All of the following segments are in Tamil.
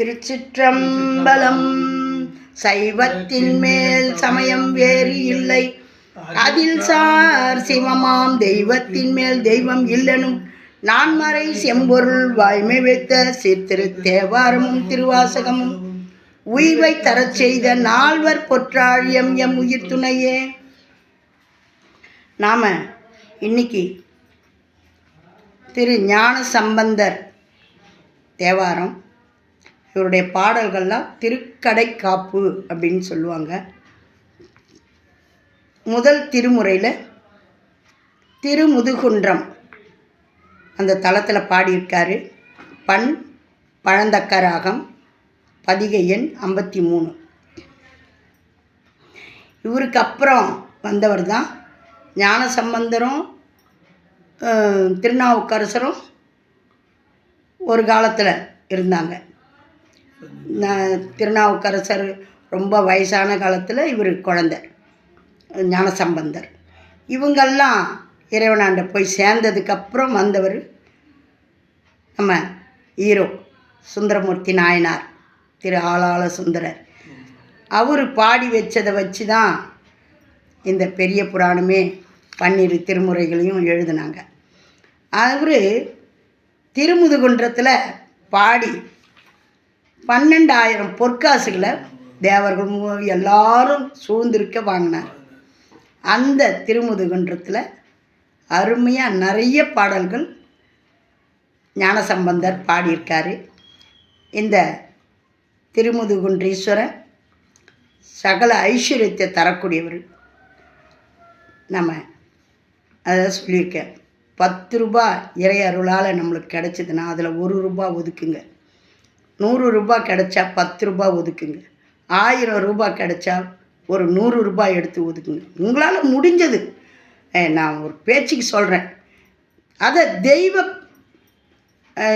திருச்சிற்றம்பலம். சைவத்தின் மேல் சமயம் வேறு இல்லை. அதில் சார் சிவமாம் தெய்வத்தின் மேல் தெய்வம் இல்லனும். நான்மறை செம்பொருள் வாய்மை வைத்த சீர்திரு தேவாரமும் திருவாசகமும். உய்வை தரச் செய்த நால்வர் பொற்றாழியம் எம் உயிர் துணையே. நாம இன்னைக்கு திரு ஞான சம்பந்தர் தேவாரம் இவருடைய பாடல்கள்லாம் திருக்கடை காப்பு அப்படின்னு சொல்லுவாங்க. முதல் திருமுறையில் திருமுதுகுன்றம் அந்த தளத்தில் பாடியிருக்காரு. பண் பழந்தக்க ராகம் பதிகை எண் ஐம்பத்தி மூணு. இவருக்கு அப்புறம் வந்தவர் தான் ஞான சம்பந்தரும் திருநாவுக்கரசரும் ஒரு காலத்தில் இருந்தாங்க. திருநாவுக்கரசர் ரொம்ப வயசான காலத்தில் இவர் குழந்த ஞானசம்பந்தர். இவங்கெல்லாம் இறைவனாண்ட போய் சேர்ந்ததுக்கப்புறம் வந்தவர் நம்ம ஹீரோ சுந்தரமூர்த்தி நாயனார் திரு ஆளாள சுந்தரர். அவர் பாடி வச்சதை வச்சு தான் இந்த பெரிய புராணமே பன்னிரு திருமுறைகளையும் எழுதினாங்க. அவர் திருமுதுகுன்றத்தில் பாடி பன்னெண்டாயிரம் பொற்காசுகளை தேவர்கள் எல்லாரும் சூழ்ந்திருக்க வாங்கினார். அந்த திருமுதுகுன்றத்தில் அருமையாக நிறைய பாடல்கள் ஞானசம்பந்தர் பாடியிருக்காரு. இந்த திருமுதுகுன்றீஸ்வரர் சகல ஐஸ்வர்யத்தை தரக்கூடியவர். நம்ம அதை சொல்லியிருக்கேன். பத்து ரூபா இறை அருளால் நம்மளுக்கு கிடச்சிதுன்னா அதில் ஒரு ரூபா ஒதுக்குங்க. நூறு ரூபாய் கிடைச்சா பத்து ரூபாய் ஒதுக்குங்க. ஆயிரம் ரூபாய் கிடைச்சா ஒரு நூறு ரூபாய் எடுத்து ஒதுக்குங்க. உங்களால் முடிஞ்சது. நான் ஒரு பேச்சுக்கு சொல்கிறேன் அதை தெய்வ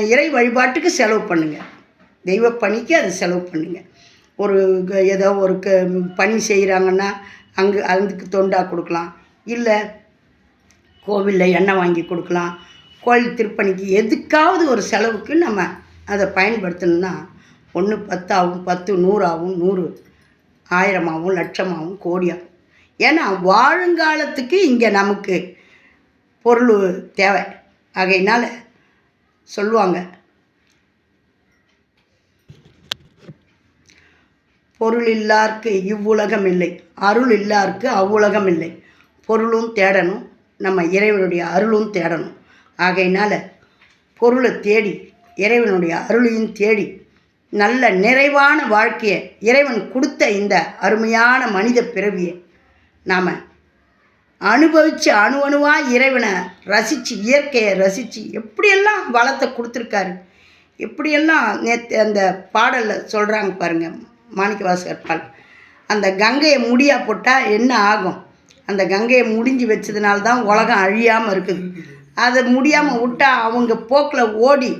இறை வழிபாட்டுக்கு செலவு பண்ணுங்கள் தெய்வ பணிக்கு அதை செலவு பண்ணுங்கள் ஒரு க- ஏதோ ஒரு க பணி செய்கிறாங்கன்னா அங்கே அதுக்கு தொண்டா கொடுக்கலாம். இல்லை கோவிலில் எண்ணெய் வாங்கி கொடுக்கலாம். கோயில் திருப்பணிக்கு எதுக்காவது ஒரு செலவுக்கு நம்ம அதை பயன்படுத்தணும்னா ஒன்று பத்தாகும் பத்து நூறாகும் நூறு ஆயிரமாகவும் லட்சமாகவும் கோடியாகும் ஏன்னா வாழுங்காலத்துக்கு இங்கே நமக்கு பொருள் தேவை. ஆகையினால் சொல்லுவாங்க பொருள் இல்லார்க்கு இவ்வுலகம் இல்லை அருள் இல்லார்க்கு அவ்வுலகம் இல்லை. பொருளும் தேடணும் நம்ம இறைவனுடைய அருளும் தேடணும். ஆகையினால் பொருளை தேடி இறைவனுடைய அருளையும் தேடி நல்ல நிறைவான வாழ்க்கையை இறைவன் கொடுத்த இந்த அருமையான மனித பிறவியை நாம் அனுபவித்து அணு அணுவாக இறைவனை ரசித்து இயற்கையை ரசித்து எப்படியெல்லாம் வளத்தை கொடுத்துருக்காரு? எப்படியெல்லாம் நேற்று அந்த பாடலில் சொல்கிறாங்க பாருங்கள் மாணிக்கவாசகர் பால் அந்த கங்கையை முடியா போட்டால் என்ன ஆகும்? அந்த கங்கையை முடிஞ்சு வச்சதுனால தான் உலகம் அழியாமல் இருக்குது. அதை முடியாமல் விட்டால் அவங்க போக்கில் ஓடி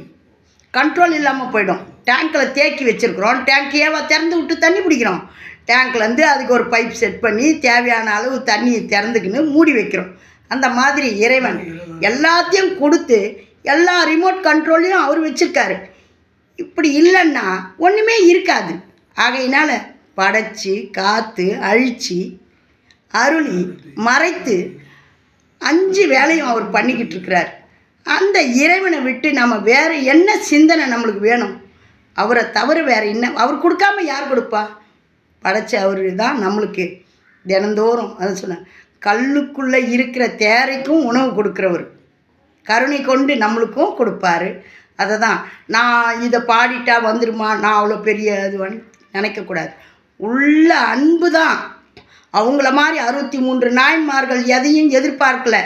கண்ட்ரோல் இல்லாமல் போயிடும். டேங்க்கில் தேக்கி வச்சுருக்குறோம். டேங்க்கையே திறந்து விட்டு தண்ணி பிடிக்கிறோம். டேங்க்லேருந்து அதுக்கு ஒரு பைப் செட் பண்ணி தேவையான அளவு தண்ணியை திறந்துக்கின்னு மூடி வைக்கிறோம். அந்த மாதிரி இறைவன் எல்லாத்தையும் கொடுத்து எல்லா ரிமோட் கண்ட்ரோலையும் அவர் வச்சுருக்காரு. இப்படி இல்லைன்னா ஒன்றுமே இருக்காது. ஆகையினால் படைச்சி காத்து அழித்து அருளி மறைத்து அஞ்சு வேலையும் அவர் பண்ணிக்கிட்டு இருக்கிறார். அந்த இறைவனை விட்டு நம்ம வேறு என்ன சிந்தனை நம்மளுக்கு வேணும்? அவரை தவிர வேறு என்ன? அவர் கொடுக்காம யார் கொடுப்பா? படைச்ச அவர் தான் நம்மளுக்கு தினந்தோறும் அதை சொன்னேன் கல்லுக்குள்ளே இருக்கிற தேரைக்கும் உணவு கொடுக்குறவர். கருணை கொண்டு நம்மளுக்கும் கொடுப்பாரு. அதை தான் நான் இதை பாடிட்டா வந்துருமா? நான் அவ்வளோ பெரிய இதுவான்னு நினைக்கக்கூடாது. உள்ள அன்பு தான். அவங்கள மாதிரி அறுபத்தி மூன்று நாயன்மார்கள் எதையும் எதிர்பார்க்கல.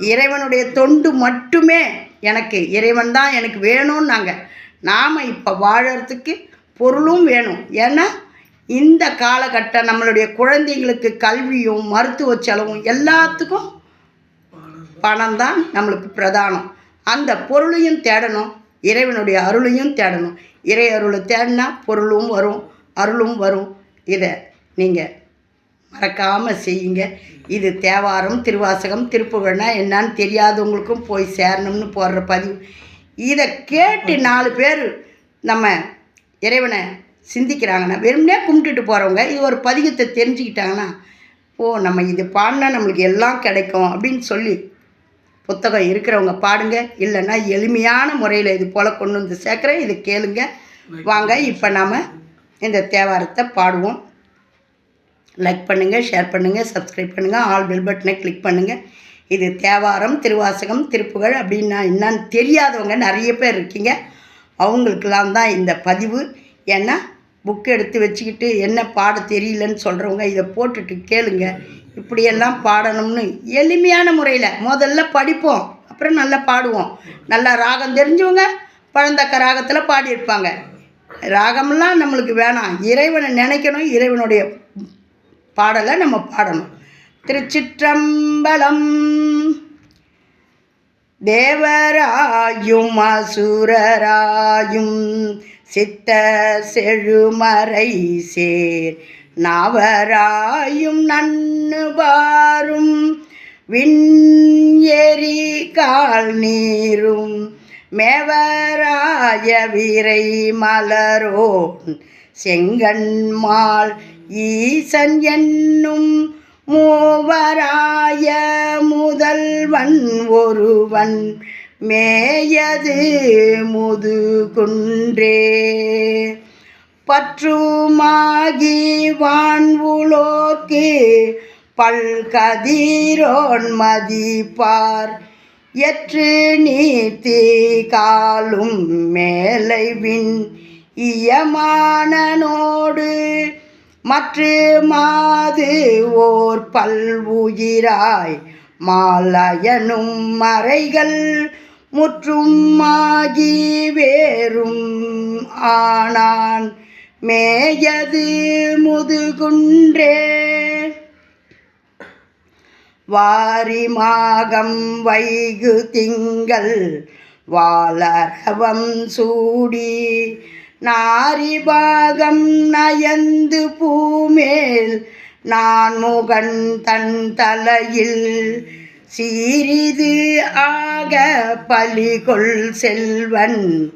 இறைவனுடைய தொண்டு மட்டுமே எனக்கு. இறைவன் தான் எனக்கு வேணும்னாங்க. நாம் இப்போ வாழறதுக்கு பொருளும் வேணும். ஏன்னா இந்த காலகட்டம் நம்மளுடைய குழந்தைங்களுக்கு கல்வியும் மருத்துவ செலவும் எல்லாத்துக்கும் பணம் தான் நம்மளுக்கு பிரதானம். அந்த பொருளையும் தேடணும். இறைவனுடைய அருளையும் தேடணும். இறை அருளை தேடினா பொருளும் வரும் அருளும் வரும். இதை நீங்கள் மறக்காமல் செய்யுங்க. இது தேவாரம் திருவாசகம் திருப்புகழ்னா என்னன்னு தெரியாதவங்களுக்கும் போய் சேரணும்னு போடுற பதிவு. இதை கேட்டு நாலு பேர் நம்ம இறைவனை சிந்திக்கிறாங்கன்னா வெறுமனே கும்பிட்டுட்டு போகிறவங்க இது ஒரு பதிகத்தை தெரிஞ்சுக்கிட்டாங்கன்னா ஓ நம்ம இது பாடினா நம்மளுக்கு எல்லாம் கிடைக்கும் அப்படின்னு சொல்லி புத்தகம் இருக்கிறவங்க பாடுங்க. இல்லைன்னா எளிமையான முறையில் இது போல் கொண்டு வந்து சேர்க்குறேன். இது கேளுங்க. வாங்க இப்போ நாம் இந்த தேவாரத்தை பாடுவோம். லைக் பண்ணுங்கள் ஷேர் பண்ணுங்கள் சப்ஸ்கிரைப் பண்ணுங்கள் ஆல் பெல் பட்டனை கிளிக் பண்ணுங்கள் இது தேவாரம் திருவாசகம் திருப்புகழ் அப்படின்னா என்னன்னு தெரியாதவங்க நிறைய பேர் இருக்கீங்க. அவங்களுக்கெல்லாம் தான் இந்த பதிவு. ஏன்னா புக் எடுத்து வச்சுக்கிட்டு என்ன பாட தெரியலன்னு சொல்கிறவங்க இதை போட்டுட்டு கேளுங்க. இப்படியெல்லாம் பாடணும்னு எளிமையான முறையில் முதல்ல படிப்போம் அப்புறம் நல்லா பாடுவோம். நல்லா ராகம் தெரிஞ்சவங்க பழந்தக்க ராகத்தில் பாடியிருப்பாங்க. ராகம்லாம் நம்மளுக்கு வேணாம். இறைவனை நினைக்கணும் இறைவனுடைய பாடலை நம்ம பாடணும். திருச்சிற்றம்பலம். தேவராயும் அசுரராயும் சித்த செழுமறை சேர். நாவராயும் நன்னு பாரும் கால் நீரும் மேவராய விரை மலரோன் செங்கன்மாள் ஈசன் என்னும் மூவராய முதல்வன் ஒருவன் மேயது முதுகுன்றே. பற்றுமாகி வான்வுளோர்க்கு பல்கதிரோன் மதிப்பார். எற்று நீத்தி காலும் மேலைவின் இயமானனோடு மற்று மாது ஓர் பல்வுயிராய் மாலயனும் மறைகள் முற்றும் மாகி வேறும் ஆனான். மேயது முதுகுன்றே. வாரிமாகம் வைகு திங்கள் வாலரவம் சூடி நாரிபாகம் நயந்து பூமேல் நான் முகன் தன் தலையில். சீரிது ஆக பலிகொள் செல்வன்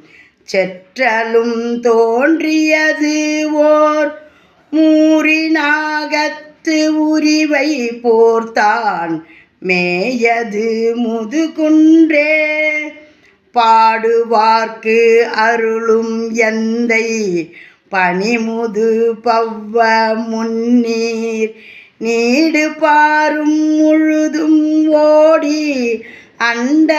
செற்றலும் தோன்றியது ஓர் மூரினாகத்து உரிவை போர்த்தான். மேயது முதுகுன்றே பாடுவார்க்கு அருளும் எந்தை. பனிமுது பவ்வ முன்னீர். நீடு பாரும் முழுதும் ஓடி அண்ட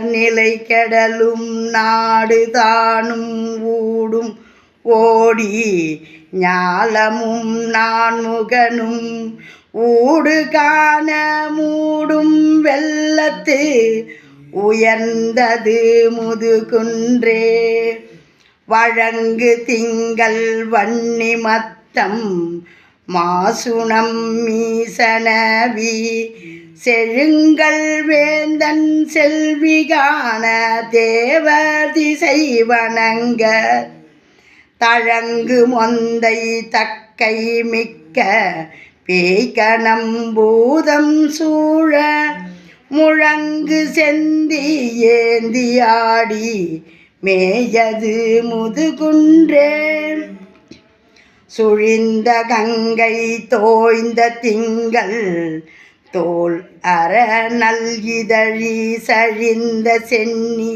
நிலை கெடலும் நாடு தானும் ஊடும் ஓடி. ஞாலமும் நான்முகனும் ஊடு காண மூடும் வெள்ளத்து உயர்ந்தது முதுகுன்றே. வழங்கு திங்கள் வன்னி மத்தம் மாசுணம் மீசனவி. செழுங்கள் வேந்தன் செல்விகான தேவ திசை வணங்க. தழங்கு மொந்தை தக்கை மிக்க பேய்கணம் பூதம் சூழ. முழங்கு செந்தி ஏந்தியாடி மேயது முதுகுன்றே. சுழிந்த கங்கை தோய்ந்த திங்கள் தோல் அற நல்கிதழி சழிந்த சென்னி.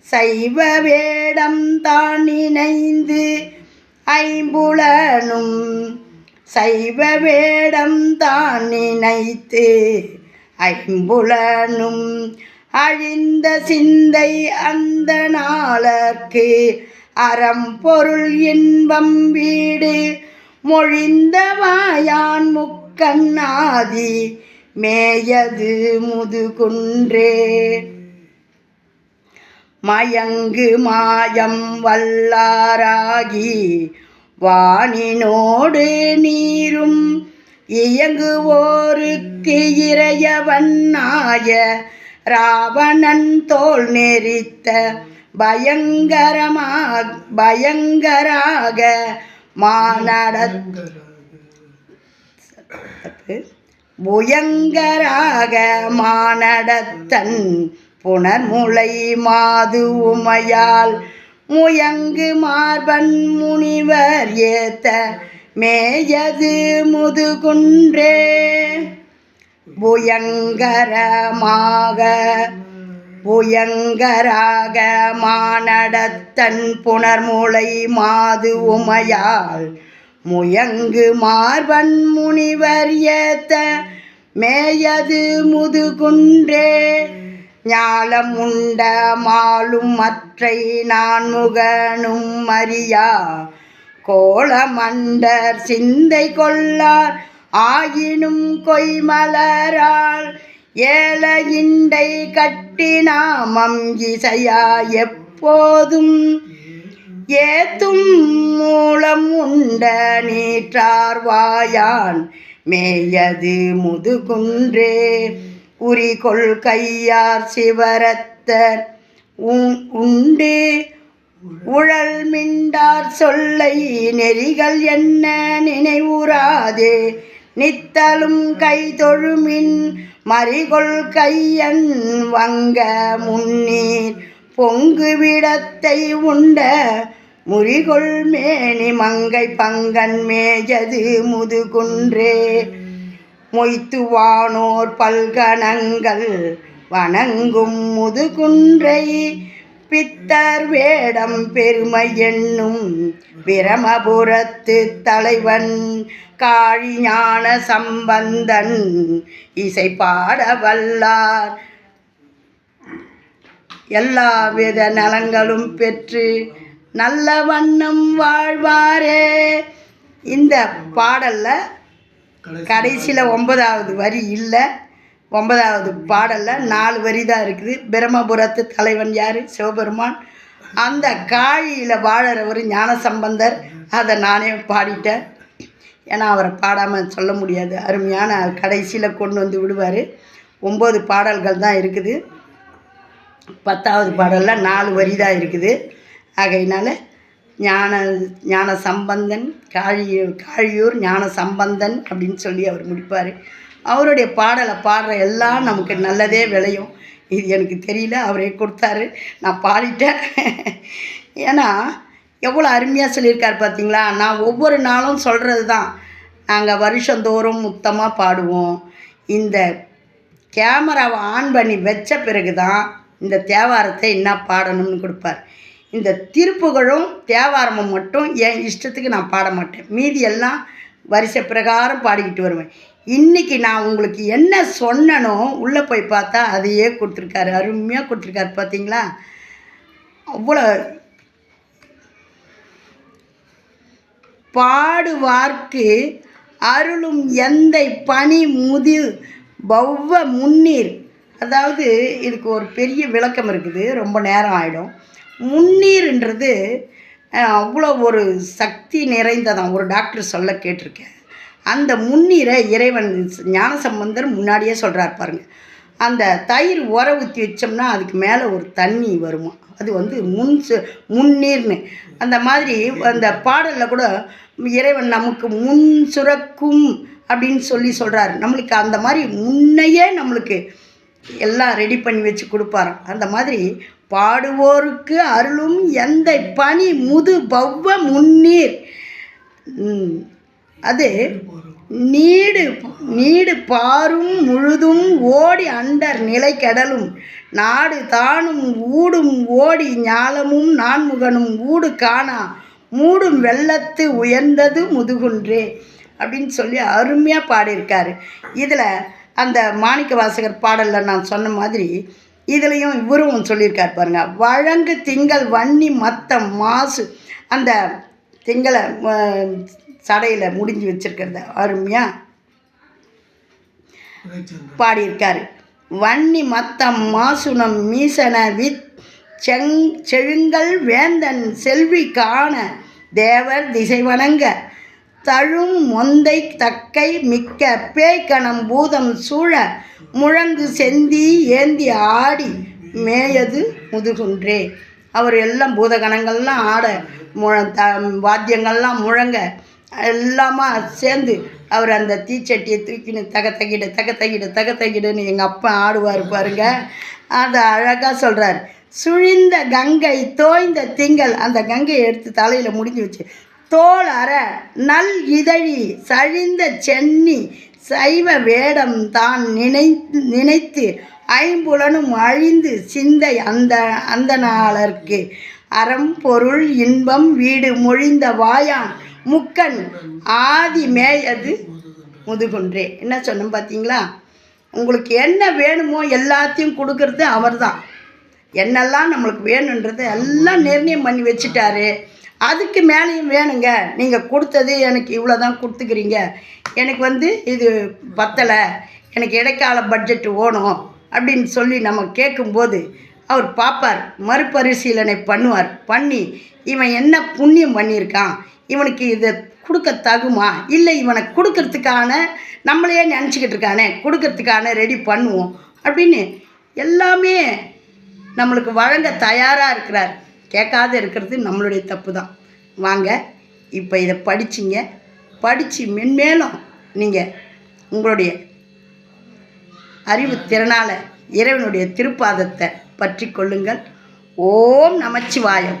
சைவ வேடம் தான் இணைந்து ஐம்புலனும் சைவ வேடம் தான் இணைத்து ஐம்புலனும் அழிந்த சிந்தை அந்த நாளர்க்கு அறம் பொருள் இன்பம் வீடு மொழிந்த வாயான் முக்கண்ணாதி மேயது முதுகுன்றே. மயங்கு மாயம் வல்லாராகி வானினோடு நீரும் இயங்குவோருக்கு இறையவன்னாய ராவணன் தோல் நெறித்த பயங்கரமாக பயங்கராக மானடத் புயங்கராக மானடத்தன் புனர்முலை மாது உமையால் முயங்கு மார்பன் முனிவர் ஏத்த மேயது முதுகுன்றே. புயங்கரமாக புயங்கராக மானடத்தன் புனர்முளை மாது உமையாள். முயங்கு மார்பன் முனிவர் ஏத்த மேயது முதுகுன்றே. ஞாலம் உண்ட மாலும் மற்றை நான் முகனும் அறியா. கோலமண்டர் சிந்தை கொள்ளார். ஆயினும் கொய்மலரால் ஏல இண்டை கட்டி நாமம் இசையா எப்போதும். ஏத்தும் மூலம் உண்ட நீற்றார் வாயான் மேயது முதுகுன்றே. உரிகொள் கையார் சிவரத்தர் உண்டே உண்டு உழல் மிண்டார் சொல்லை நெறிகள் என்ன நினைவுறாதே? நித்தலும் கை தொழுமின் மறிகொள் கையன் வங்க முன்னீர். பொங்கு விடத்தை உண்ட முறிகொள் மேனி மங்கை பங்கன் மேஜது முதுகுன்றே. மொய்த்துவானோர் பல்கணங்கள் வணங்கும் முதுகுன்றை பித்தர் வேடம் பெருமை என்னும் பிரமபுரத்து தலைவன் காழி ஞான சம்பந்தன் இசை பாட வல்லார். எல்லா வித நலங்களும் பெற்று நல்ல வண்ணம் வாழ்வாரே. இந்த பாடல்ல கடைசியில் ஒன்பதாவது வரி இல்லை. ஒன்பதாவது பாடலில் நாலு வரி தான் இருக்குது. பிரம்மபுரத்து தலைவன் யார்? சிவபெருமான். அந்த காழியில் வாழறவர் ஞானசம்பந்தர். அதை நானே பாடிட்டேன். ஏன்னா அவரை பாடாமல் சொல்ல முடியாது. அருமையான கடைசியில் கொண்டு வந்து விடுவார். ஒம்பது பாடல்கள் தான் இருக்குது. பத்தாவது பாடலில் நாலு வரி தான் இருக்குது. ஆகையினால ஞான ஞான சம்பந்தன் காழியூர் காழியூர் ஞான சம்பந்தன் அப்படின்னு சொல்லி அவர் முடிப்பார். அவருடைய பாடலை பாடுற எல்லாம் நமக்கு நல்லதே விளையும். இது எனக்கு தெரியல அவரே கொடுத்தாரு. நான் பாடிட்டேன். ஏன்னா எவ்வளோ அருமையாக சொல்லியிருக்கார் பார்த்தீங்களா நான் ஒவ்வொரு நாளும் சொல்கிறது தான் நாங்கள் வருஷந்தோறும் முத்தமாக பாடுவோம். இந்த கேமராவை ஆன் பண்ணி வச்ச பிறகு தான் இந்த தேவாரத்தை என்ன பாடணும்னு கொடுப்பார். இந்த திருப்புகழும் தேவாரமும் மட்டும் என் இஷ்டத்துக்கு நான் பாட மாட்டேன். மீதி எல்லாம் வரிசை பிரகாரம் பாடிக்கிட்டு வருவேன். இன்றைக்கி நான் உங்களுக்கு என்ன சொன்னனோ உள்ளே போய் பார்த்தா அதையே கொடுத்துருக்காரு. அருமையாக கொடுத்துருக்காரு பார்த்தீங்களா அவ்வளோ பாடுவார்க்கு அருளும் எந்தை பனி முதி பவ்வ முன்னீர். அதாவது இதுக்கு ஒரு பெரிய விளக்கம் இருக்குது ரொம்ப நேரம் ஆகிடும் முன்னீர்ன்றது அவ்வளோ ஒரு சக்தி நிறைந்ததான். ஒரு டாக்டர் சொல்ல கேட்டிருக்கேன். அந்த முன்னீரை இறைவன் ஞானசம்பந்தர் முன்னாடியே சொல்கிறார் பாருங்கள் அந்த தயிர் உர ஊற்றி வச்சோம்னா அதுக்கு மேலே ஒரு தண்ணி வருமா? அது வந்து முன் சு- முன்னீர்னு அந்த மாதிரி அந்த பாடலில் கூட இறைவன் நமக்கு முன் சுரக்கும் அப்படின்னு சொல்லி சொல்கிறாரு நம்மளுக்கு அந்த மாதிரி முன்னையே நம்மளுக்கு எல்லாம் ரெடி பண்ணி வச்சு கொடுப்பாராம். அந்த மாதிரி பாடுவோருக்கு அருளும் எந்த பனி முது பவ்வ முன்னீர். அது நீடு நீடு பாரும் முழுதும் ஓடி அண்டர் நிலை கடலும். நாடு தானும் ஊடும் ஓடி ஞாலமும் நான்முகனும் ஊடு காணா. மூடும் வெள்ளத்து உயர்ந்தது முதுகுன்றே அப்படின்னு சொல்லி அருமையாக பாடியிருக்காரு. இதில் அந்த மாணிக்க வாசகர் பாடலில் நான் சொன்ன மாதிரி இதுலேயும் இவரும் சொல்லியிருக்கார் பாருங்க. வழங்கு திங்கள் வன்னி மத்தம் மாசு. அந்த திங்களை சடையில் முடிஞ்சு வச்சிருக்கிறத அருமையாக பாடியிருக்காரு. வன்னி மத்தம் மாசுனம் மீசன வித் செங் செழுங்கல் வேந்தன் செல்வி காண தேவர் திசை வணங்க. தழும் மொந்தை தக்கை மிக்க பேய்கணம் பூதம் சூழ முழங்கு செந்தி ஏந்தி ஆடி மேயது முதுகுன்றே. அவர் எல்லாம் பூதகணங்கள்லாம் ஆட முழ த வாத்தியங்கள்லாம் முழங்க எல்லாமா சேர்ந்து அவர் அந்த தீச்சட்டியை தூக்கின்னு தக தகிடு தக தகிடு தக தகிடுன்னு எங்கள் அப்பா ஆடுவார் பாருங்க. அதை அழகாக சொல்கிறார் சுழிந்த கங்கை தோய்ந்த திங்கள் அந்த கங்கையை எடுத்து தலையில் முடிஞ்சு வச்சு தோல் அற நல் இதழி சழிந்த சென்னி சைவ வேடம் தான் நினை நினைத்து ஐம்புலனும் அழிந்து சிந்தை அந்த அந்த நாளர்க்கு அறம் பொருள் இன்பம் வீடு மொழிந்த வாயான் முக்கன் ஆதி மேயது முதுகுன்றே. என்ன சொன்னோம் பார்த்தீங்களா உங்களுக்கு என்ன வேணுமோ எல்லாத்தையும் கொடுக்கறது அவர்தான். என்னெல்லாம் நம்மளுக்கு வேணுன்றது எல்லாம் நிர்ணயம் பண்ணி வச்சுட்டாரு. அதுக்கு மேலேயும் வேணுங்க. நீங்கள் கொடுத்தது எனக்கு இவ்வளோ தான் கொடுத்துக்கிறீங்க. எனக்கு வந்து இது பத்தலை. எனக்கு இடைக்கால பட்ஜெட் ஓணும் அப்படின்னு சொல்லி நம்ம கேட்கும்போது அவர் பார்ப்பார். மறுபரிசீலனை பண்ணுவார். பண்ணி இவன் என்ன புண்ணியம் பண்ணியிருக்கான்? இவனுக்கு இதை கொடுக்க தகுமா? இல்லை இவனை கொடுக்கறதுக்கான நம்மளையே நினச்சிக்கிட்டு இருக்கானே கொடுக்கறதுக்கான ரெடி பண்ணுவோம் அப்படின்னு எல்லாமே நம்மளுக்கு வழங்க தயாராக இருக்கிறார். கேட்காத இருக்கிறது நம்மளுடைய தப்பு தான் வாங்க இப்போ இதை படிச்சிங்க. படித்து மென்மேலும் நீங்கள் உங்களுடைய அறிவு திறனால் இறைவனுடைய திருப்பாதத்தை பற்றி கொள்ளுங்கள். ஓம் நமச்சிவாயம்.